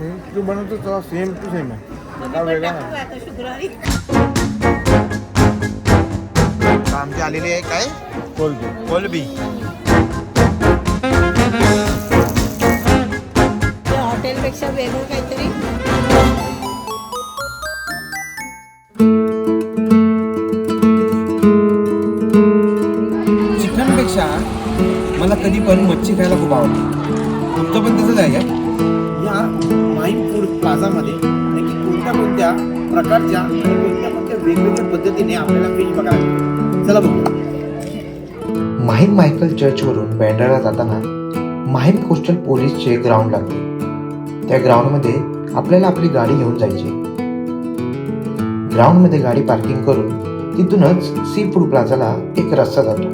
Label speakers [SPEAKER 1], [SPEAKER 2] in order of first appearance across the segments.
[SPEAKER 1] तू बनवतो तसा same to same आहे का वेगळा नाही
[SPEAKER 2] आता शुक्रवारी.
[SPEAKER 3] आमची आलेली आहे काय?
[SPEAKER 1] कोलबी.
[SPEAKER 3] कोलबी.
[SPEAKER 2] हॉटेलपेक्षा वेगळं काहीतरी.
[SPEAKER 4] चिकनपेक्षा मला कधी पण मच्छी खायला खूप आवडते. तुमचं पण तसंच आहे का?
[SPEAKER 1] या. माईम फूड प्लाझामध्ये नक्की कोणत्या कोणत्या प्रकारच्या आणि कोणत्या कोणत्या वेगवेगळ्या पद्धतीने आपल्याला फिश बघायला चला बघू.
[SPEAKER 5] माहीम मायकल चर्चवरून बँड्राला जाताना माहीम कोस्टल पोलीसचे ग्राउंड लागते. त्या ग्राउंडमध्ये आपल्याला आपली गाडी घेऊन जायची. ग्राउंडमध्ये गाडी पार्किंग करून तिथूनच सी फूड प्लाझाला एक रस्ता जातो.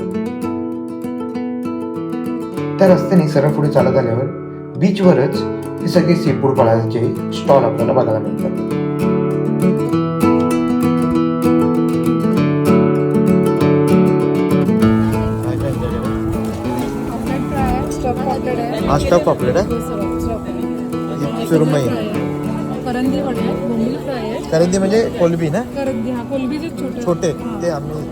[SPEAKER 5] त्या रस्त्याने सरळ पुढे चालत आल्यावर बीचवरच हे सगळे सी फूड प्लाझाचे स्टॉल आपल्याला बघायला मिळतात?
[SPEAKER 3] हा स्टफ पॉपलेट आहे? ही सुरमई
[SPEAKER 6] करंदी
[SPEAKER 3] करंदी म्हणजे कोलबी ना?
[SPEAKER 6] करंदी हा कोलबीचे छोटे
[SPEAKER 3] छोटे. ते आम्ही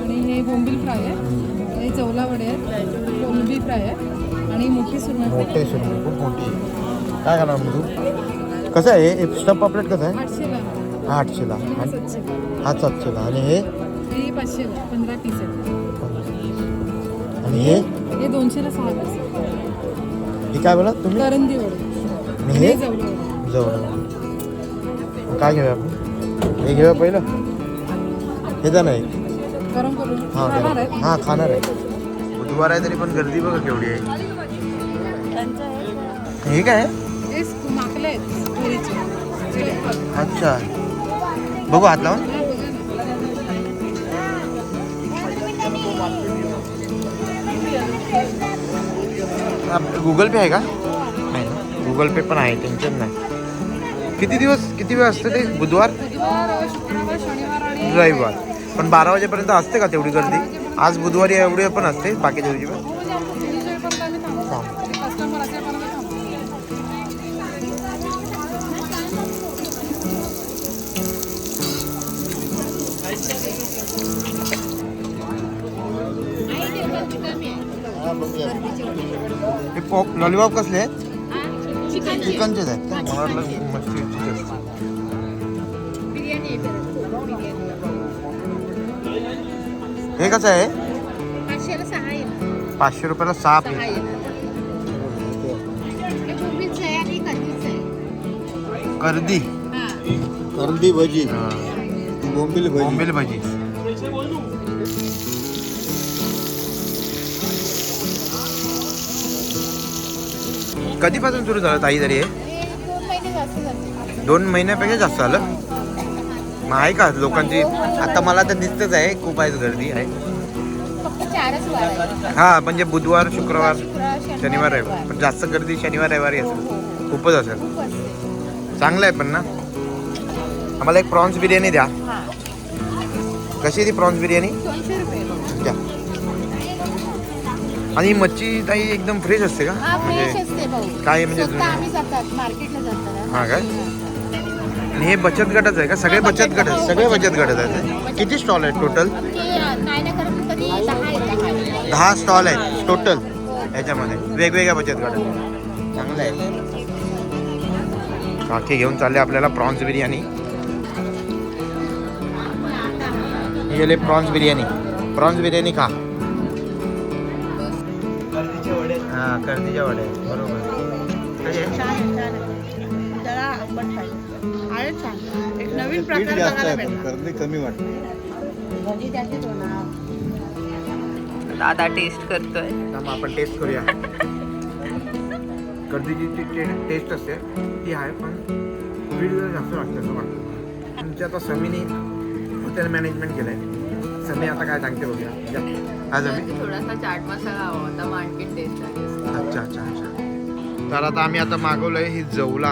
[SPEAKER 6] आणि हे बोंबील फ्राय आहे हे चवला वडे आहेत. कोलबी फ्राय आहे आणि मोठी सुरमई
[SPEAKER 3] मोठे सुरमई खूप मोठी. आहे काय करणार मग तू? कसं आहे? हे स्टफ पॉपलेट कसं आहे?
[SPEAKER 6] आठशेला. आहे.
[SPEAKER 3] हा आठशेला.
[SPEAKER 6] आणि हा
[SPEAKER 3] आणि
[SPEAKER 6] सातशेला.
[SPEAKER 3] हा आणि हे? आणि हे?
[SPEAKER 6] हे.
[SPEAKER 3] हे काय बोला तुम्ही? आणि हे जवळ काय घेऊया आपण? हे घेऊया पहिलं. हे
[SPEAKER 6] गरम करून.
[SPEAKER 3] हा.
[SPEAKER 6] आहे.
[SPEAKER 3] हा खाणार आहे. बुधवार आहे तरी पण गर्दी बघा केवढी आहे. हे काय
[SPEAKER 6] हे चिली फ्राय.
[SPEAKER 3] अच्छा. बघू हात लावून. गुगल पे आहे का? नाही ना. गुगल पे पण आहे टेन्शन नाही. किती दिवस किती वेळ असतं ते? बुधवार?
[SPEAKER 6] बुधवार शुक्रवार शनिवार आणि
[SPEAKER 3] रविवार. पण बारा वाजेपर्यंत असते का तेवढी गर्दी? आज बुधवारी एवढी पण असते बाकीच्या दिवशी पण?
[SPEAKER 6] हे
[SPEAKER 3] पॉप लॉलीपॉप कसले? आहेत चिकनचेच आहेत का? मला वाटलं मच्छीचे हे कसं आहे? पाचशे रुपयाला सहा
[SPEAKER 2] हे आहे
[SPEAKER 3] कर्दी
[SPEAKER 2] हा.
[SPEAKER 1] करंदी भजी.
[SPEAKER 3] हा.
[SPEAKER 1] बोंबील भजी.
[SPEAKER 3] बोंबील भजी. कधीपासून सुरू झालं ताई तरी हे?
[SPEAKER 2] दोन
[SPEAKER 3] महिन्यापेक्षा जास्त झालं? मग आहे का लोकांची? आता मला तर दिसतच आहे खूप आहे गर्दी आहे. हा म्हणजे बुधवार शुक्रवार शनिवार रविवार. पण जास्त गर्दी शनिवार रविवारी असेल. खूपच असेल. चांगलं आहे पण ना? आम्हाला एक प्रॉन्स बिर्याणी द्या. कशी ती प्रॉन्स बिर्याणी? आणि मच्छी ताई एकदम फ्रेश असते का?
[SPEAKER 2] हा फ्रेश
[SPEAKER 3] म्हणजे
[SPEAKER 2] असते भाऊ.
[SPEAKER 3] काय म्हणजे
[SPEAKER 2] स्वतः आम्ही जातात मार्केटला जातात.
[SPEAKER 3] हा काय आणि हे बचत गटच आहे का? सगळे बचत गट आहेत सगळे बचत गटच आहेत. किती स्टॉल आहेत टोटल
[SPEAKER 2] आमचे काय नाही करत तरी दहा येतात
[SPEAKER 3] दहा स्टॉल आहेत टोटल याच्यामध्ये. वेगवेगळ्या बचत गट चांगलं आहे. काकी घेऊन चालले आपल्याला प्रॉन्स बिर्याणी गेले प्रॉन्स बिर्याणी प्रॉन्स बिर्याणी खा. कर्दीच्या वड्या बरोबर. कशी आहे?
[SPEAKER 2] छान आहे, छान आहे. जरा आंबट पाहिजे आहे छान. एक नवीन
[SPEAKER 1] पीठ
[SPEAKER 2] प्रकार
[SPEAKER 1] जास्त
[SPEAKER 2] बघायला
[SPEAKER 1] आहे पण
[SPEAKER 2] भेटला.
[SPEAKER 1] करंदी कमी वाटते.
[SPEAKER 2] भजी त्याचे होणार
[SPEAKER 7] दादा टेस्ट करतोय.
[SPEAKER 3] थांबा, आपण टेस्ट करूया. कर्दीची जी टेस्ट असते. ती आहे पण जरा जास्त वाटतं असं वाटतं. आमची आता समीने हॉटेल मॅनेजमेंट केलं आहे समी आता काय सांगते बघूया. या. हा समी.
[SPEAKER 7] थोडासा चाट मसाला हवा होता आणखी टेस्ट आली असती.
[SPEAKER 3] अच्छा अच्छा अच्छा तर आता आम्ही आता मागवलं आहे ही जवला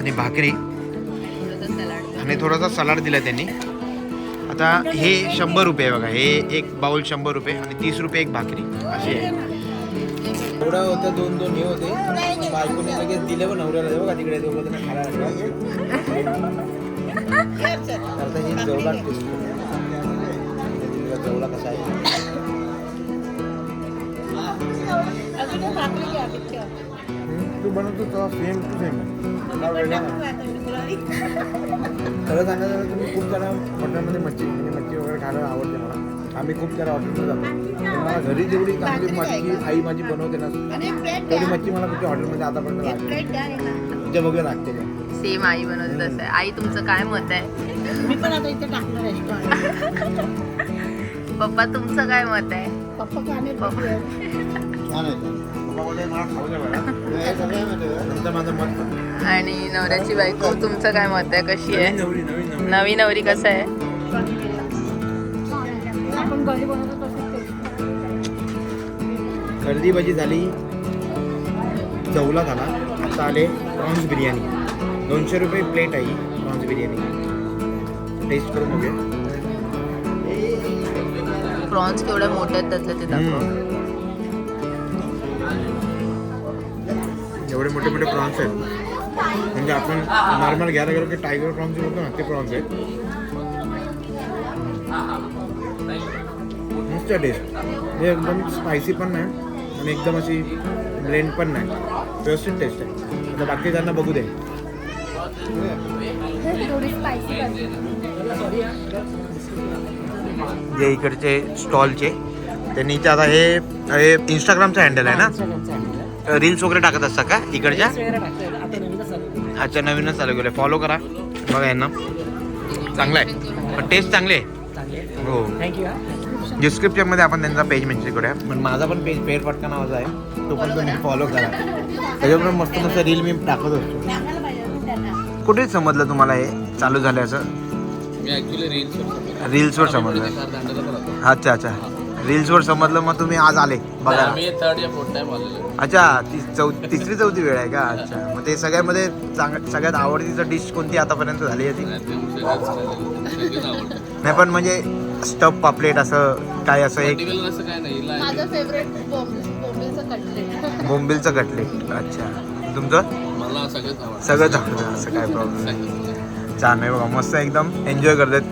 [SPEAKER 3] आणि भाकरी. आणि थोडासा सलाड दिला त्यांनी. आता हे शंभर रुपये बघा हे एक बाउल शंभर रुपये आणि तीस रुपये एक भाकरी. अशी आहे.
[SPEAKER 1] एवढा होता दोन दोन हे होते.
[SPEAKER 3] बायकोने लगेच दिले पण नवऱ्याला. बघा तिकडे दोघं जण खायला ही कसा आहे. तू बनवतो तो सेम टू सेम खरं सांगायचं तर तुम्ही खूप साऱ्या हॉटेलमध्ये मच्छी म्हणजे मच्छी वगैरे खायला आवडते मला. आम्ही खूप साऱ्या हॉटेलमध्ये जातो. मला घरी जेवढी चांगली मच्छी आई माझी बनवते ना तेवढी. मच्छी मला कुठे हॉटेलमध्ये आतापर्यंत. म्हणजे बघूया लागते का?
[SPEAKER 7] सेम आई बनवत तसं. आहे आई तुमचं काय मत आहे?
[SPEAKER 2] मी पण आता इथे टाकलं रेस्टॉरंट
[SPEAKER 7] पप्पा तुमचं काय मत आहे?
[SPEAKER 1] छान आहे. हे.
[SPEAKER 7] आणि नवऱ्याची बायको तुमचं काय मत आहे कशी आहे
[SPEAKER 3] नवरी नवीन नवरी
[SPEAKER 7] नवी नवरी कसं आहे.
[SPEAKER 3] खरेदी भाजी झाली चवला झाला आता आले प्रॉन्स बिर्याणी दोनशे रुपये प्लेट आहे प्रॉन्स बिर्याणी टेस्ट करून बघूया
[SPEAKER 7] प्रॉन्स केवढे मोठे आहेत त्यातले ते दाखव.
[SPEAKER 3] एवढे मोठे मोठे प्रॉन्स आहेत. म्हणजे आपण नॉर्मल घ्यायला गेलो की टायगर प्रॉन्स जे बोलतो ना ते प्रॉन्स आहेत. मस्त टेस्ट हे एकदम स्पायसी पण नाही आणि एकदम अशी ब्लेंड पण नाही. व्यवस्थित टेस्ट आहे. आता बाकी त्यांना बघू दे. जे इकडचे स्टॉलचे. त्यांनी इथे आता हे हे इंस्टाग्रामचं हँडल आहे ना? रील्स वगैरे टाकत असतात का इकडच्या? अच्छा नवीनच चालू केलं फॉलो करा. बघा यांना. चांगलं आहे पण टेस्ट चांगले आहे. हो. डिस्क्रिप्शनमध्ये आपण त्यांचा पेज मेन्शन करूया. पण माझा पण पेज पेड पटका नावाचा आहे. तो पण तुम्ही फॉलो करा. त्याच्यावर मस्त मस्त रील मी टाकत असतो.
[SPEAKER 2] त्यांना.
[SPEAKER 3] कुठे समजलं तुम्हाला हे चालू झालं असं?
[SPEAKER 8] मी
[SPEAKER 3] रील्सवर समजलं. अच्छा अच्छा. रील्सवर समजलं मग तुम्ही आज आले बघा
[SPEAKER 8] मी थर्ड या फोर्थ टाइम आलेलो
[SPEAKER 3] अच्छा ती चौ तिसरी चौथी वेळ आहे का? अच्छा. मग ते सगळ्यामध्ये चांग सगळ्यात आवडतीचं डिश कोणती आतापर्यंत झाली आहे ती? नाही पण म्हणजे स्टफ पापलेट असं काय असं एक
[SPEAKER 8] पर्टिक्युलर असं काय नाही हिला
[SPEAKER 2] माझं फेवरेट बोंबीलचं कटलेट.
[SPEAKER 3] बोंबिलचं कटलेट. अच्छा. तुमचं?
[SPEAKER 8] मला सगळंच आवडतं.
[SPEAKER 3] सगळंच आवडतं असं काय प्रॉब्लेम छान आहे बघा मस्त एकदम. एन्जॉय करतात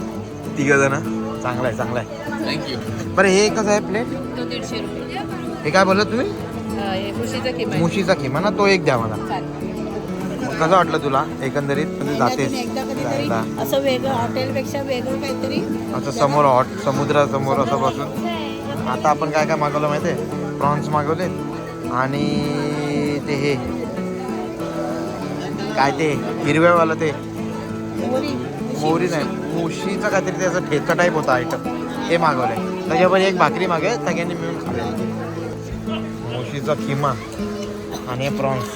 [SPEAKER 3] तिघ जण चांगलं आहे चांगलं आहे
[SPEAKER 8] थँक्यू
[SPEAKER 3] बरं हे कसं आहे प्लेट
[SPEAKER 7] तो दीडशे रुपये.
[SPEAKER 3] हे काय बोलत तुम्ही? मुशीचा खिमा ना तो एक द्या मला. कसं वाटलं तुला? एकंदरीत जायला.
[SPEAKER 2] असं वेगळं हॉटेलपेक्षा वेगळं काहीतरी.
[SPEAKER 3] असं समोर हॉट समुद्रासमोर असं बसून. आता आपण काय काय मागवलं माहिती आहे प्रॉन्स मागवले आणि ते हे. काय ते? हिरव्यावालं ते.
[SPEAKER 2] मोहरी
[SPEAKER 3] नाही मुशीचं काहीतरी ते असं ठेचा टाईप होता आयटम ते मागवलंय. त्याच्यावर एक भाकरी मागे सगळ्यांनी मिळून खाल्ले मुशीचा किमा आणि प्रॉन्स.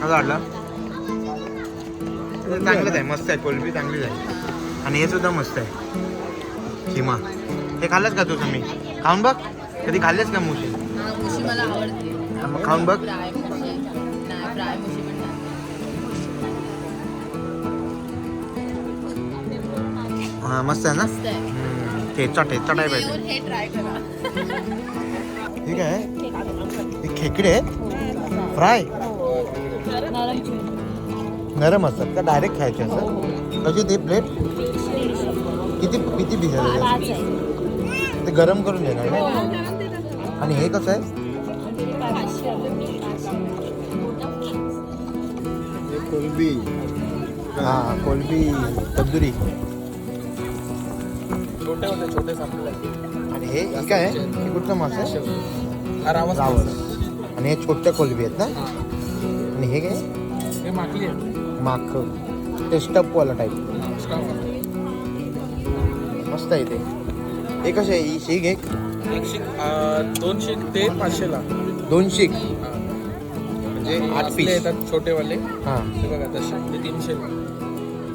[SPEAKER 3] कसं वाटलं? चांगलंच आहे मस्त आहे कोलबी चांगलीच आहे. आणि हे सुद्धा मस्त आहे. किमा हे खाल्लंच का तू तुम्ही? खाऊन बघ. कधी खाल्लेस का मुशी?
[SPEAKER 7] हा
[SPEAKER 3] हा, मग खाऊन बघ. हा मस्त आहे ना? ठेचा ठेचा टाईप आहे
[SPEAKER 7] हे.
[SPEAKER 3] ठीक आहे हे खेकडे? आहेत फ्राय नरम असतात का? डायरेक्ट खायचे असं कशी ते प्लेट किती किती आहे? ते गरम करून देणार ना? आणि हे कसं आहे?
[SPEAKER 1] कोलबी.
[SPEAKER 3] हा कोलबी तंदुरी.
[SPEAKER 8] छोटे होते छोटे
[SPEAKER 3] आणि हे काय आहे हे कुठलं मास आहे?
[SPEAKER 8] रावस
[SPEAKER 3] आणि हे छोट्या कोलबी आहेत ना? आणि हे काय?
[SPEAKER 8] हे माकली आहे.
[SPEAKER 3] माख ते स्टपवाला टाईप मस्त आहे ते. हे कसं आहे? ही शीग एक
[SPEAKER 8] एकशे दोनशे ते पाचशेला.
[SPEAKER 3] दोन शीग म्हणजे आठ पीस
[SPEAKER 8] येतात छोटेवाले.
[SPEAKER 3] हां.
[SPEAKER 8] ते बघा तसे. ते तीनशे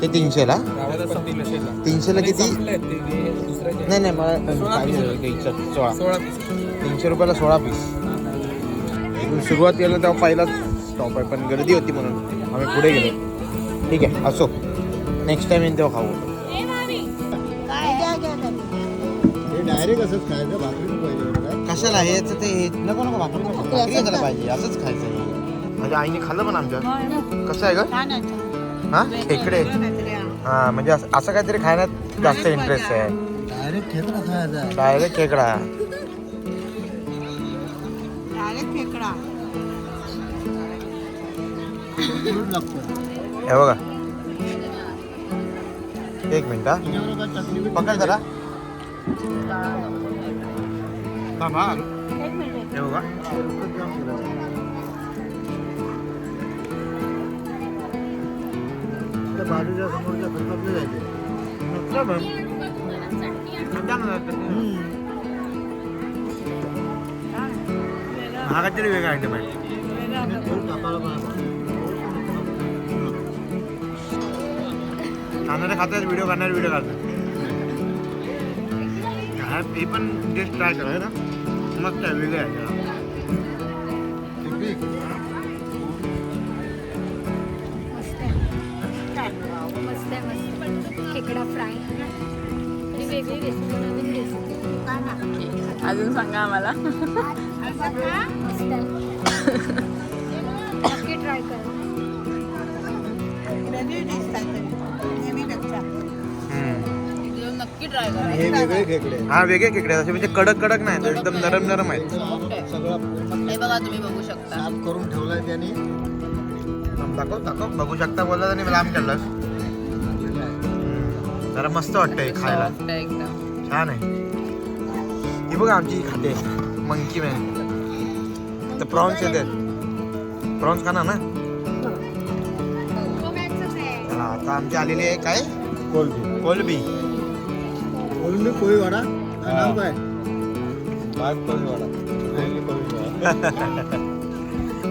[SPEAKER 3] ते तीनशेला
[SPEAKER 8] तीनशेला
[SPEAKER 3] किती? नाही नाही मला
[SPEAKER 8] सोळा
[SPEAKER 3] पाहिजे
[SPEAKER 8] piece.
[SPEAKER 3] होतं घ्यायचं. सोळा.
[SPEAKER 8] सोळा पीस.
[SPEAKER 3] तीनशे रुपयाला सोळा पीस. सुरुवात केलं तेव्हा पहिलाच स्टॉप आहे पण गर्दी होती म्हणून आम्ही पुढे गेलो. ठीक आहे असो. नेक्स्ट टाइम येईन तेव्हा खाऊ.
[SPEAKER 1] हे डायरेक्ट असंच खायचं भाकरी पाहिजे.
[SPEAKER 3] कशाला हे याचं ते हे नको नको भाकरी नको. भाकरी पाहिजे असंच खायचं हे. माझ्या आईने खाल्लं पण आमच्या कसं आहे ग?
[SPEAKER 2] आहे.
[SPEAKER 3] हा? खेकडे.
[SPEAKER 2] आहे.
[SPEAKER 3] हा म्हणजे असं असं काहीतरी खाण्यात जास्त इंटरेस्ट आहे
[SPEAKER 1] डायरेक्ट खेकडा खायचा.
[SPEAKER 3] डायरेक्ट खेकडा.
[SPEAKER 1] लागतो
[SPEAKER 3] हे बघा. एक मिनिट हा. पकड जरा. थांब हा. बघा.
[SPEAKER 1] बाजूच्या समोरच्या खतरनाक जायचे.
[SPEAKER 3] हा काहीतरी वेगळा आयटम आहे. खाणारे खातात व्हिडिओ करणारे व्हिडिओ काढतात. काय हे पण डिश ट्राय करा ना. मस्त आहे वेगळं आहे जरा.
[SPEAKER 9] मस्त आहे. मस्त खेकडा फ्राय ही वेगळी रेसिपी नवीन रेसिपी
[SPEAKER 7] अजून सांगा आम्हाला.
[SPEAKER 9] मस्त आहे. नक्की ट्राय करा.
[SPEAKER 7] नक्की ट्राय करा.
[SPEAKER 1] हे वेगळे खेकडे
[SPEAKER 3] हा वेगळे खेकडे आहेत. असे म्हणजे कडक कडक नाही तो एकदम नरम नरम आहेत.
[SPEAKER 1] सगळं
[SPEAKER 7] हे बघा तुम्ही बघू शकता.
[SPEAKER 1] साफ करून ठेवलाय त्याने.
[SPEAKER 3] दाखव दाखव. बघू शकता बोलला आणि लांब केलं जरा मस्त वाटतंय खायला.
[SPEAKER 7] आहे एकदम.
[SPEAKER 3] छान आहे. ही बघा आमची खाते. मंकी मॅन तर प्रॉन्स येते. प्रॉन्स खाना ना? चला, आता आमची आलेली आहे काय?
[SPEAKER 1] कोलबी.
[SPEAKER 3] कोलबी.
[SPEAKER 1] कोलबी कोळीवाडा. नाव काय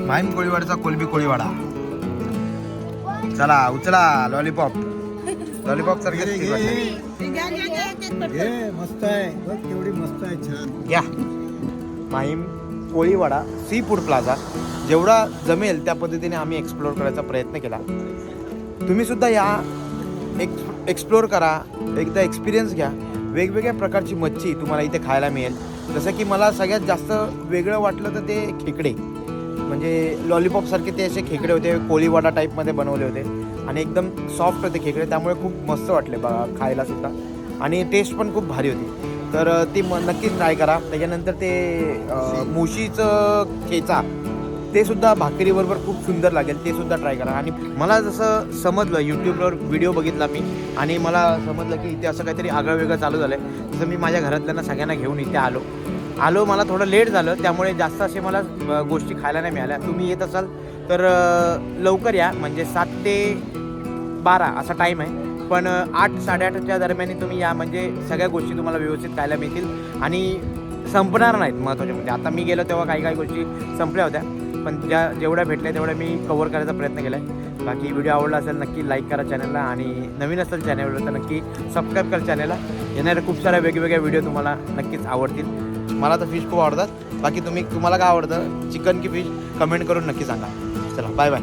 [SPEAKER 3] माहीम कोळीवाडचा कोलबी कोळीवाडा. चला उचला लॉलीपॉप लॉलीपॉप सारखे
[SPEAKER 1] हे मस्त आहे. बघ केवढी मस्त आहे छान.
[SPEAKER 3] या. Mahim Koliwada seafood plaza जेवढा जमेल त्या पद्धतीने आम्ही एक्सप्लोर करायचा प्रयत्न केला. तुम्ही सुद्धा या. एक्स एक्सप्लोर करा. एकदा एक्सपिरियन्स घ्या. वेगवेगळ्या प्रकारची मच्छी तुम्हाला इथे खायला मिळेल. जसं की मला सगळ्यात जास्त वेगळं वाटलं तर ते खेकडे. म्हणजे लॉलीपॉपसारखे ते असे खेकडे होते कोळीवाडा टाईपमध्ये बनवले होते. आणि एकदम सॉफ्ट होते खेकडे त्यामुळे खूप मस्त वाटले बघा खायला सुद्धा. आणि टेस्ट पण खूप भारी होती. तर ती म नक्कीच ट्राय करा. त्याच्यानंतर ते मुशीचं खेचा ते सुद्धा भाकरीबरोबर खूप सुंदर लागेल ते सुद्धा ट्राय करा. आणि मला जसं समजलं यूट्यूबवर व्हिडिओ बघितला मी आणि मला समजलं की इथे असं काहीतरी आगळं वेगळं चालू झालं आहे तसं मी माझ्या घरातल्यांना सगळ्यांना घेऊन इथे आलो. आलो मला थोडं लेट झालं त्यामुळे जास्त असे मला गोष्टी खायला नाही मिळाल्या. तुम्ही येत असाल तर लवकर या. म्हणजे सात ते बारा असा टाईम आहे. पण आठ साडेआठच्या दरम्यान तुम्ही या. म्हणजे सगळ्या गोष्टी तुम्हाला व्यवस्थित खायला मिळतील. आणि संपणार नाहीत महत्त्वाच्या म्हणजे आता मी गेलो तेव्हा काही काही गोष्टी संपल्या होत्या. पण ज्या जेवढ्या भेटल्या तेवढ्या मी कवर करायचा प्रयत्न केला आहे बाकी व्हिडिओ आवडला असेल नक्की लाईक करा चॅनलला आणि नवीन असेल चॅनलवर तर नक्की सबस्क्राईब करा चॅनलला येणाऱ्या खूप साऱ्या वेगवेगळ्या व्हिडिओ तुम्हाला नक्कीच आवडतील. मला तर फिश खूप आवडतात. बाकी तुम्ही तुम्हाला काय आवडतं? चिकन की फिश कमेंट करून नक्की सांगा. चला बाय बाय